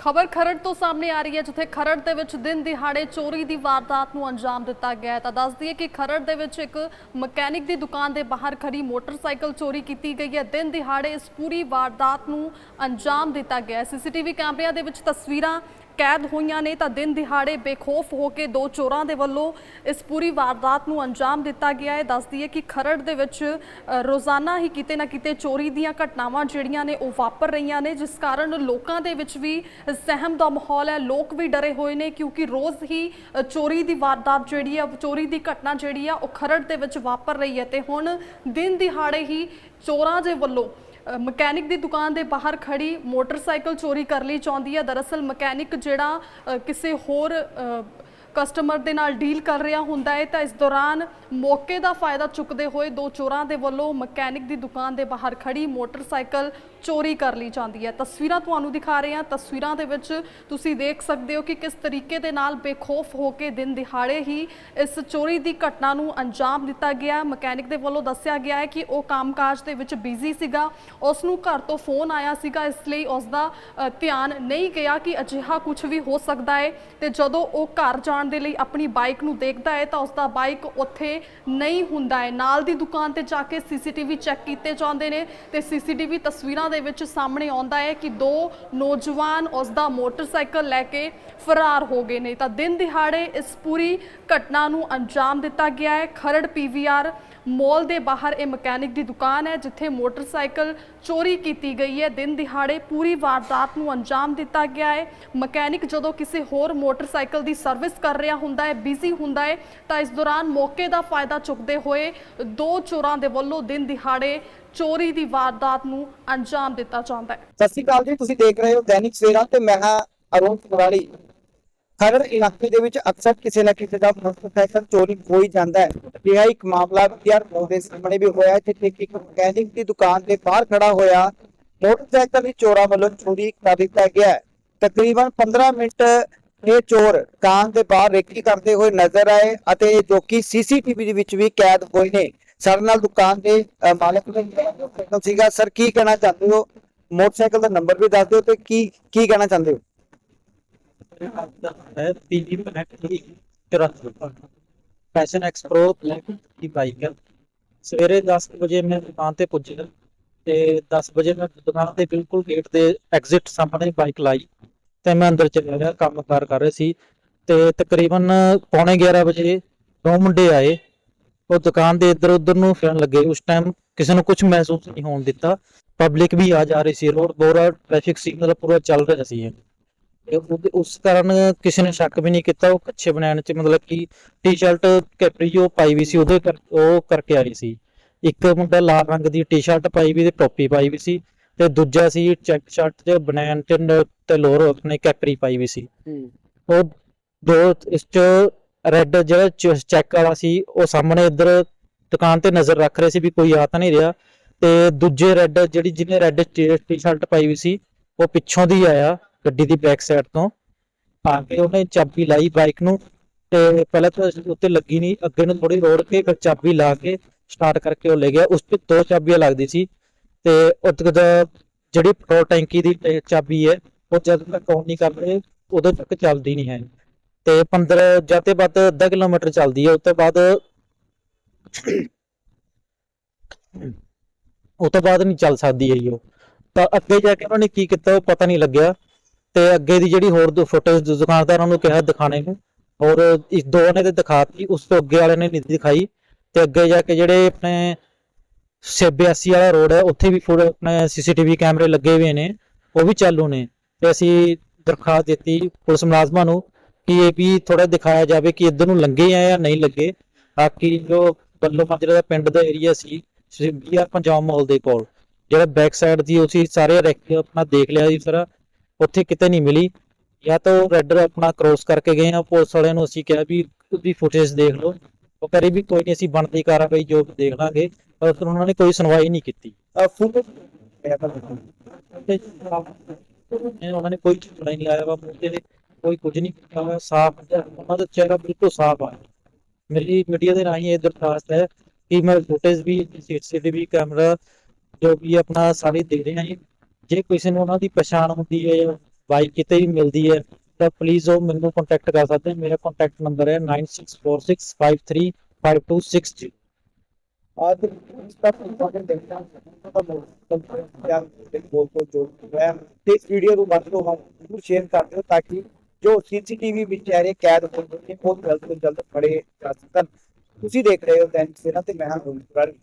ਖਬਰ ਖਰੜ ਤੋਂ ਸਾਹਮਣੇ ਆ ਰਹੀ ਹੈ, ਜਿੱਥੇ ਖਰੜ ਦੇ ਵਿੱਚ ਦਿਨ ਦਿਹਾੜੇ ਚੋਰੀ ਦੀ ਵਾਰਦਾਤ ਨੂੰ ਅੰਜਾਮ ਦਿੱਤਾ ਗਿਆ ਤਾਂ ਦੱਸ ਦਈਏ ਕਿ ਖਰੜ ਦੇ ਵਿੱਚ ਇੱਕ ਮਕੈਨਿਕ ਦੀ ਦੁਕਾਨ ਦੇ ਬਾਹਰ ਖੜੀ ਮੋਟਰਸਾਈਕਲ ਚੋਰੀ ਕੀਤੀ ਗਈ ਹੈ। ਦਿਨ ਦਿਹਾੜੇ ਇਸ ਪੂਰੀ ਵਾਰਦਾਤ ਨੂੰ ਅੰਜਾਮ ਦਿੱਤਾ ਗਿਆ ਹੈ। ਸੀਸੀਟੀਵੀ ਕੈਮਰਿਆਂ ਦੇ ਵਿੱਚ ਤਸਵੀਰਾਂ ਕੈਦ ਹੋਈਆਂ ਨੇ ਤਾਂ ਦਿਨ ਦਿਹਾੜੇ ਬੇਖੌਫ ਹੋ ਕੇ ਦੋ ਚੋਰਾਂ ਦੇ ਵੱਲੋਂ ਇਸ ਪੂਰੀ ਵਾਰਦਾਤ ਨੂੰ ਅੰਜਾਮ ਦਿੱਤਾ ਗਿਆ ਹੈ। ਦੱਸਦੀ ਹੈ ਕਿ ਖਰੜ ਦੇ ਵਿੱਚ ਰੋਜ਼ਾਨਾ ਹੀ ਕਿਤੇ ਨਾ ਕਿਤੇ ਚੋਰੀ ਦੀਆਂ ਘਟਨਾਵਾਂ ਜਿਹੜੀਆਂ ਨੇ ਉਹ ਵਾਪਰ ਰਹੀਆਂ ਨੇ, ਜਿਸ ਕਾਰਨ ਲੋਕਾਂ ਦੇ ਵਿੱਚ ਵੀ ਸਹਿਮ ਦਾ ਮਾਹੌਲ ਹੈ। ਲੋਕ ਵੀ ਡਰੇ ਹੋਏ ਨੇ ਕਿਉਂਕਿ ਰੋਜ਼ ਹੀ ਚੋਰੀ ਦੀ ਵਾਰਦਾਤ ਜਿਹੜੀ ਹੈ, ਚੋਰੀ ਦੀ ਘਟਨਾ ਜਿਹੜੀ ਆ ਉਹ ਖਰੜ ਦੇ ਵਿੱਚ ਵਾਪਰ ਰਹੀ ਹੈ। ਤੇ ਹੁਣ ਦਿਨ ਦਿਹਾੜੇ ਹੀ ਚੋਰਾਂ ਦੇ ਵੱਲੋਂ ਮਕੈਨਿਕ ਦੀ ਦੁਕਾਨ ਦੇ ਬਾਹਰ ਖੜੀ ਮੋਟਰਸਾਈਕਲ ਚੋਰੀ ਕਰ ਲਈ ਚਾਹੁੰਦੀ ਹੈ। ਦਰਅਸਲ ਮਕੈਨਿਕ ਜਿਹੜਾ ਕਿਸੇ ਹੋਰ ਕਸਟਮਰ ਦੇ ਨਾਲ ਡੀਲ ਕਰ ਰਿਹਾ ਹੁੰਦਾ ਹੈ, ਤਾਂ ਇਸ ਦੌਰਾਨ ਮੌਕੇ ਦਾ ਫਾਇਦਾ ਚੁੱਕਦੇ ਹੋਏ ਦੋ ਚੋਰਾਂ ਦੇ ਵੱਲੋਂ ਮਕੈਨਿਕ ਦੀ ਦੁਕਾਨ ਦੇ ਬਾਹਰ ਖੜੀ ਮੋਟਰਸਾਈਕਲ ਚੋਰੀ ਕਰ ਲਈ ਜਾਂਦੀ ਹੈ। ਤਸਵੀਰਾਂ ਤੁਹਾਨੂੰ ਦਿਖਾ ਰਹੇ ਹਾਂ। ਤਸਵੀਰਾਂ ਦੇ ਵਿੱਚ ਤੁਸੀਂ ਦੇਖ ਸਕਦੇ ਹੋ ਕਿ ਕਿਸ ਤਰੀਕੇ ਦੇ ਨਾਲ ਬੇਖੌਫ ਹੋ ਕੇ ਦਿਨ ਦਿਹਾੜੇ ਹੀ ਇਸ ਚੋਰੀ ਦੀ ਘਟਨਾ ਨੂੰ ਅੰਜਾਮ ਦਿੱਤਾ ਗਿਆ। ਮਕੈਨਿਕ ਦੇ ਵੱਲੋਂ ਦੱਸਿਆ ਗਿਆ ਹੈ ਕਿ ਉਹ ਕੰਮਕਾਜ ਦੇ ਵਿੱਚ ਬਿਜ਼ੀ ਸੀਗਾ। ਉਸ ਨੂੰ ਘਰ ਤੋਂ ਫੋਨ ਆਇਆ ਸੀਗਾ, ਇਸ ਲਈ ਉਸ ਦਾ ਧਿਆਨ ਨਹੀਂ ਗਿਆ ਕਿ ਅਜਿਹਾ ਕੁਝ ਵੀ ਹੋ ਸਕਦਾ ਹੈ ਤੇ ਜਦੋਂ ਉਹ ਘਰ ਜਾਣ ਦੇ ਲਈ ਆਪਣੀ ਬਾਈਕ ਨੂੰ ਦੇਖਦਾ ਹੈ ਤਾਂ ਉਸ ਦਾ ਬਾਈਕ ਉੱਥੇ ਨਹੀਂ ਹੁੰਦਾ ਹੈ। ਨਾਲ ਦੀ ਦੁਕਾਨ ਤੇ ਜਾ ਕੇ ਸੀਸੀਟੀਵੀ ਚੈੱਕ ਕੀਤੇ ਜਾਂਦੇ ਨੇ ਤੇ ਸੀਸੀਟੀਵੀ ਤਸਵੀਰਾਂ ਦੇ ਵਿੱਚ ਸਾਹਮਣੇ ਆਉਂਦਾ ਹੈ ਕਿ ਦੋ ਨੌਜਵਾਨ ਉਸ ਦਾ ਮੋਟਰਸਾਈਕਲ ਲੈ ਕੇ ਫਰਾਰ ਹੋ ਗਏ ਨੇ। ਤਾਂ ਦਿਨ ਦਿਹਾੜੇ ਇਸ ਪੂਰੀ ਘਟਨਾ ਨੂੰ ਅੰਜਾਮ ਦਿੱਤਾ ਗਿਆ ਹੈ। ਖਰੜ ਪੀਵੀਆਰ ਮੋਲ ਦੇ ਬਾਹਰ ਇਹ ਮਕੈਨਿਕ ਦੀ ਦੁਕਾਨ ਹੈ, ਜਿੱਥੇ ਮੋਟਰਸਾਈਕਲ ਚੋਰੀ ਕੀਤੀ ਗਈ ਹੈ। ਦਿਨ ਦਿਹਾੜੇ ਪੂਰੀ ਵਾਰਦਾਤ ਨੂੰ ਅੰਜਾਮ ਦਿੱਤਾ ਗਿਆ ਹੈ। ਮਕੈਨਿਕ ਜਦੋਂ ਕਿਸੇ ਹੋਰ ਮੋਟਰਸਾਈਕਲ ਦੀ ਸਰਵਿਸ ਕਰ ਰਿਹਾ ਹੁੰਦਾ ਹੈ ਬਿਜ਼ੀ ਹੁੰਦਾ ਹੈ, ਤਾਂ ਇਸ ਦੌਰਾਨ ਮੌਕੇ ਦਾ ਫਾਇਦਾ ਚੁੱਕਦੇ ਹੋਏ ਦੋ ਚੋਰਾਂ ਦੇ ਵੱਲੋਂ ਦਿਨ ਦਿਹਾੜੇ ਚੋਰੀ ਦੀ ਵਾਰਦਾਤ ਨੂੰ ਅੰਜਾਮ ਦਿੱਤਾ ਜਾਂਦਾ ਹੈ। ਸਤਿ ਸ਼੍ਰੀ ਅਕਾਲ ਜੀ, ਤੁਸੀਂ ਦੇਖ ਰਹੇ ਹੋ ਦੈਨਿਕ ਸਵੇਰਾ ਤੇ ਮੈਂ ਹਾਂ ਅਰੁਣ ਕੁਰਾਲੀ ਖਰੜ ਇਲਾਕੇ ਦੇ ਵਿੱਚ ਅਕਸਰ ਕਿਸੇ ਨਾ ਕਿਸੇ ਦਾ ਮੋਟਰਸਾਈਕਲ ਚੋਰੀ ਹੋ ਹੀ ਜਾਂਦਾ ਹੈ। ਇਹ ਇੱਕ ਮਾਮਲਾ ਯਾਰ ਦੇ ਸਾਹਮਣੇ ਵੀ ਹੋਇਆ ਜਿੱਥੇ ਕਿ ਇੱਕ ਮਕੈਨਿਕ ਦੀ ਦੁਕਾਨ ਦੇ ਬਾਹਰ ਖੜਾ ਹੋਇਆ ਮੋਟਰਸਾਈਕਲ ਦੀ ਚੋਰਾਂ ਵੱਲੋਂ ਚੋਰੀ ਕਰ ਦਿੱਤਾ ਗਿਆ ਤਕਰੀਬਨ 15 ਮਿੰਟ ਇਹ ਚੋਰ ਕਾਨ ਦੇ ਬਾਹਰ ਰੇਕੀ ਕਰਦੇ ਹੋਏ ਨਜ਼ਰ ਆਏ ਅਤੇ ਇਹ ਜੋਕੀ ਸੀਸੀਟੀਵੀ ਦੇ ਵਿੱਚ ਵੀ ਕੈਦ ਹੋਏ ਨੇ। ਸਾਡੇ ਨਾਲ ਦੁਕਾਨ ਦੇ ਮਾਲਕ ਨੇ ਮੋਟਰਸਾਈਕਲ ਸੀਗਾ, ਸਰ, ਕੀ ਕਹਿਣਾ ਚਾਹੁੰਦੇ ਹੋ? ਮੋਟਰਸਾਈਕਲ ਦਾ ਨੰਬਰ ਵੀ ਦੱਸ ਦਿਓ ਤੇ ਕੀ ਕੀ ਕਹਿਣਾ ਚਾਹੁੰਦੇ ਹੋ? ਫੈਸ਼ਨ ਐਕਸ ਦੀ ਬਾਈਕ ਸਵੇਰੇ 10 ਵਜੇ ਮੈਂ ਦੁਕਾਨ ਤੇ ਪੁੱਜਿਆ ਤੇ 10 ਵਜੇ ਮੈਂ ਦੁਕਾਨ ਤੇ ਬਿਲਕੁਲ ਗੇਟ ਦੇ ਐਗਜ਼ਿਟ ਸਾਹਮਣੇ ਬਾਈਕ ਲਾਈ। ਤੇ ਮੈਂ ਅੰਦਰ ਚਲਾ ਗਿਆ ਕੰਮ ਕਾਰ ਕਰ ਰਿਹਾ ਸੀ। ਤੇ ਤਕਰੀਬਨ ਪੌਣੇ 11 ਵਜੇ ਦੋ ਮੁੰਡੇ ਆਏ। ਉਹ ਦੁਕਾਨ ਦੇ ਇੱਧਰ ਉੱਧਰ ਨੂੰ ਫਿਰਨ ਲੱਗੇ। ਉਸ ਟਾਈਮ ਕਿਸੇ ਨੂੰ ਕੁਝ ਮਹਿਸੂਸ ਨਹੀਂ ਹੋਣ ਦਿੱਤਾ। ਪਬਲਿਕ ਵੀ ਆ ਜਾ ਰਹੀ ਸੀ। ਰੋਡ ਪੂਰਾ ਟ੍ਰੈਫਿਕ ਸਿਗਨਲ ਪੂਰਾ ਚੱਲ ਰਿਹਾ ਸੀ ਤੇ ਉਸ ਕਾਰਨ ਕਿਸੇ ਨੇ ਸ਼ੱਕ ਵੀ ਨਹੀਂ ਕੀਤਾ। ਉਹ ਕੱਚੇ ਬਣਾਉਣ ਚ ਮਤਲਬ ਕਿ ਟੀ-ਸ਼ਰਟ ਕੈਪਰੀ ਪਾਈ ਵੀ ਸੀ, ਉਹਦੇ ਉਹ ਕਰਕੇ ਆਈ ਸੀ। ਇੱਕ ਮੁੰਡਾ ਲਾਲ ਰੰਗ ਦੀ ਟੀ-ਸ਼ਰਟ ਪਾਈ ਵੀ ਤੇ ਟੋਪੀ ਪਾਈ ਵੀ ਸੀ। ਤੇ ਦੂਜਾ ਸੀ ਚੈੱਕ ਸ਼ਰਟ ਤੇ ਬਨੈਨ ਤੇ ਨ- ਤੇ ਲੋਅਰ ਆਪਣੇ ਕੈਪਰੀ ਪਾਈ ਵੀ ਸੀ। ਉਹ ਦੋ ਇਸ ਚ ਰੈੱਡ ਜਿਹੜਾ ਚੈੱਕ ਵਾਲਾ ਸੀ ਉਹ ਸਾਹਮਣੇ ਇੱਧਰ ਦੁਕਾਨ ਤੇ ਨਜ਼ਰ ਰੱਖ ਰਹੇ ਸੀ ਵੀ ਕੋਈ ਆ ਤਾਂ ਨਹੀਂ ਰਿਹਾ ਤੇ ਦੂਜੇ ਰੈੱਡ ਜਿਹੜੀ ਜਿਹਨੇ ਰੈੱਡ ਟੀ-ਸ਼ਰਟ ਪਾਈ ਵੀ ਸੀ ਉਹ ਪਿੱਛੋਂ ਦੀ ਆਇਆ ਗੱਡੀ ਦੀ ਬੈਕ ਸਾਈਡ ਤੋਂ। ਆ ਕੇ ਉਹਨੇ ਚਾਬੀ ਲਾਈ ਬਾਈਕ ਨੂੰ ਤੇ ਪਹਿਲਾਂ ਤਾਂ ਉੱਤੇ ਲੱਗੀ ਨਹੀਂ ਅੱਗੇ ਨੂੰ ਥੋੜੀ ਰੋੜ ਕੇ ਫਿਰ ਚਾਬੀ ਲਾ ਕੇ ਸਟਾਰਟ ਕਰਕੇ ਉਹ ਲੈ ਗਿਆ। ਉਸ ਤੇ ਦੋ ਚਾਬੀਆਂ ਲੱਗਦੀ ਸੀ ਤੇ ਉਹ ਜਿਹੜੀ ਪੈਟਰੋਲ ਟੈਂਕੀ ਦੀ ਚਾਬੀ ਹੈ, ਉਹ ਜਦੋਂ ਤੱਕ ਔਨ ਨਹੀਂ ਕਰਦੇ ਉਦੋਂ ਤੱਕ ਚੱਲਦੀ ਨਹੀਂ ਹੈ। ਤੇ 15 ਜਾਂ ਤੇ ਵੱਧ, ਅੱਧਾ ਕਿਲੋਮੀਟਰ ਚੱਲਦੀ ਹੈ, ਉਸ ਤੋਂ ਬਾਅਦ ਉਹ ਤੋਂ ਬਾਅਦ ਨਹੀਂ ਚੱਲ ਸਕਦੀ ਹੈ ਉਹ। ਤਾਂ ਅੱਗੇ ਜਾ ਕੇ ਉਹਨਾਂ ਨੇ ਕੀ ਕੀਤਾ, ਉਹ ਪਤਾ ਨਹੀਂ ਲੱਗਿਆ। ਤੇ ਅੱਗੇ ਦੀ ਜਿਹੜੀ ਹੋਰ ਦੋ ਫੁਟੇਜ ਦੁਕਾਨਦਾਰਾਂ ਨੂੰ ਕਿਹਾ ਦਿਖਾਣੇ ਨੂੰ। ਔਰ ਇਸ ਦੋ ਨੇ ਤੇ ਦਿਖਾਤੀ, ਉਸ ਤੋਂ ਅੱਗੇ ਵਾਲੇ ਨੇ ਨਹੀਂ ਦਿਖਾਈ। ਤੇ ਅੱਗੇ ਜਾ ਕੇ ਜਿਹੜੇ ਆਪਣੇ 82 ਵਾਲਾ ਰੋਡ ਹੈ, ਉੱਥੇ ਵੀ ਫੁੱਲ ਆਪਣੇ ਸੀਸੀਟੀਵੀ ਕੈਮਰੇ ਲੱਗੇ ਹੋਏ ਨੇ, ਉਹ ਵੀ ਚਾਲੂ ਨੇ ਤੇ ਅਸੀਂ ਦਰਖਾਸਤ ਦਿੱਤੀ ਪੁਲਿਸ ਮੁਲਾਜ਼ਮਾਂ ਨੂੰ ਕਿ ਇਹ ਵੀ ਥੋੜਾ ਦਿਖਾਇਆ ਜਾਵੇ ਕਿ ਇੱਧਰ ਨੂੰ ਲੰਘੇ ਆ ਜਾਂ ਨਹੀਂ ਲੱਗੇ, ਬਾਕੀ ਜੋ ਬੱਲੋ ਮਾਜਰਾ ਦਾ ਪਿੰਡ ਦਾ ਏਰੀਆ ਸੀ ਬੀਆਰ ਪੰਜਾਬ ਮਾਹੌਲ ਦੇ ਕੋਲ, ਜਿਹੜਾ ਬੈਕ ਸਾਈਡ ਦੀ ਉਸੇ ਸਾਰੇ ਰੈਕ ਆਪਣਾ ਦੇਖ ਲਿਆ ਜੀ ਸਾਰਾ, ਉੱਥੇ ਕਿਤੇ ਨਹੀਂ ਮਿਲੀ, ਜਾਂ ਤਾਂ ਉਹ ਰੈਡਰ ਆਪਣਾ ਕ੍ਰੋਸ ਕਰਕੇ ਗਏ ਆ, ਪੁਲਿਸ ਵਾਲਿਆਂ ਨੂੰ ਅਸੀਂ ਕਿਹਾ ਵੀ ਉਹਦੀ ਫੁਟੇਜ ਦੇਖ ਲਓ। ਉਹ ਕਰੇ ਵੀ ਕੋਈ ਨਹੀਂ ਅਸੀਂ ਬਣਦੀ ਕਾਰਵਾਈ ਜੋ ਵੀ ਦੇਖ ਲਾਂਗੇ ਪਰ ਫਿਰ ਉਹਨਾਂ ਨੇ ਕੋਈ ਸੁਣਵਾਈ ਨਹੀਂ ਕੀਤੀ। ਫੁੱਲ ਉਹਨਾਂ ਨੇ ਕੋਈ ਨਹੀਂ ਵਾ ਨੇ ਕੁਝ ਨਹੀਂ ਕੀਤਾ ਹੋਇਆ ਸਾਫ਼ ਉਹਨਾਂ ਦਾ ਚਿਹਰਾ ਬਿਲਕੁਲ ਸਾਫ਼ ਆ। ਮੇਰੀ ਮੀਡੀਆ ਦੇ ਰਾਹੀਂ ਇਹ ਦਰਖਾਸਤ ਹੈ ਕਿ ਮੈਂ ਫੁਟੇਜ ਵੀ ਸੀਸੀਟੀਵੀ ਕੈਮਰਾ ਜੋ ਵੀ ਆਪਣਾ ਸਾਰੇ ਦੇ ਰਹੇ ਹਾਂ ਜੀ। ਕਿਸੇ ਨੂੰ ਉਹਨਾਂ ਦੀ ਪਛਾਣ ਹੁੰਦੀ ਹੈ ਬਾਈਕ ਕਿਤੇ ਵੀ ਮਿਲਦੀ ਹੈ ਤਾਂ ਪਲੀਜ਼ ਉਹ ਮੈਨੂੰ ਕੰਟੈਕਟ ਕਰ ਸਕਦੇ ਮੇਰਾ ਕੰਟੈਕਟ ਨੰਬਰ ਹੈ 9646535260 आज इस पर इंपॉर्टेंट देखना तो क्या बोल को जो है इस वीडियो को बंद को हम जरूर शेयर कर दो ताकि जो सीसीटीवी ਵਿੱਚ ਚਿਹਰੇ ਕੈਦ ਹੋਏ ਨੇ ਉਹ ਜਲਦ ਤੋਂ ਜਲਦ ਫੜੇ ਜਾ ਸਕਣ ਤੁਸੀਂ ਦੇਖ ਰਹੇ ਹੋ ਦੈਨਿਕ ਸਵੇਰਾ ਤੇ ਮੈਂ ਹਾਂ ਰੋਹਿਤ ਕੁਮਾਰ